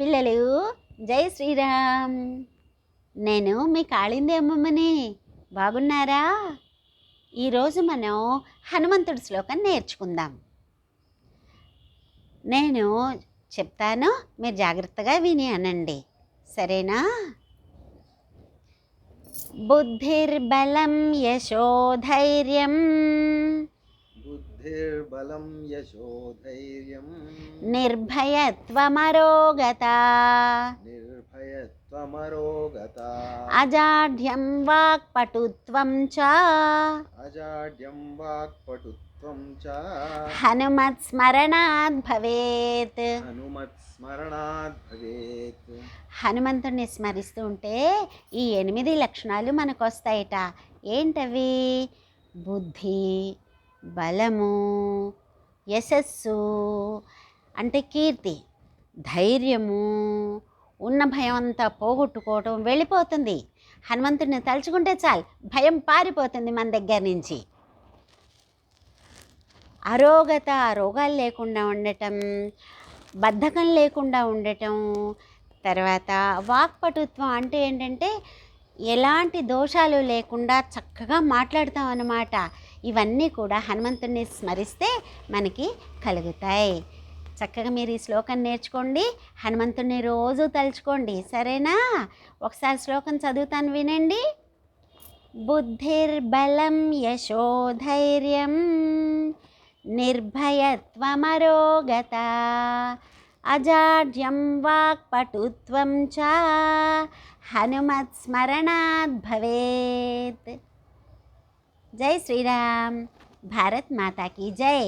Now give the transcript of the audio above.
పిల్లలు జై శ్రీరామ్. నేను మీ కాళింది అమ్మమ్మని. బాగున్నారా? ఈరోజు మనం హనుమంతుడి శ్లోకం నేర్చుకుందాం. నేను చెప్తాను మీరు జాగ్రత్తగా విని అనండి. సరేనా? బుద్ధిర్బలం యశోధైర్యం. బుద్ధిర్బలం యశోధైర్యం. నిర్భయత్వమరోగత. నిర్భయత్వమరోగత. అజాఢ్యం వాక్పటుత్వం చ. అజాడ్యం వాక్పటుత్వం చ. హనుమత్స్మరణాద్ భవేత్. హనుమత్స్మరణాద్ భవేత్. హనుమంతుడిని స్మరిస్తూ ఉంటే ఈ ఎనిమిది లక్షణాలు మనకు వస్తాయట ఏంటవి? బుద్ధి బలము యశస్సు అంటే కీర్తి ధైర్యము ఉన్న భయం అంతా పోగొట్టుకోవటం వెళ్ళిపోతుంది. హనుమంతుడిని తలుచుకుంటే చాలు భయం పారిపోతుంది మన దగ్గర నుంచి. అరోగత రోగాలు లేకుండా ఉండటం బద్ధకం లేకుండా ఉండటం తర్వాత వాక్పటుత్వం అంటే ఏంటంటే ఎలాంటి దోషాలు లేకుండా చక్కగా మాట్లాడతాం అన్నమాట. ఇవన్నీ కూడా హనుమంతుడిని స్మరిస్తే మనకి కలుగుతాయి. చక్కగా మీరు ఈ శ్లోకం నేర్చుకోండి. హనుమంతుడిని రోజు తలుచుకోండి. సరేనా? ఒకసారి శ్లోకం చదువుతాను వినండి. బుద్ధిర్బలం యశోధైర్యం నిర్భయత్వమరోగత అజాడ్యం వాక్పటుత్వం చ హనుమత్స్మరణాద్ భవేత్ జై శ్రీరామ్ భారత్ మాతా కీ జై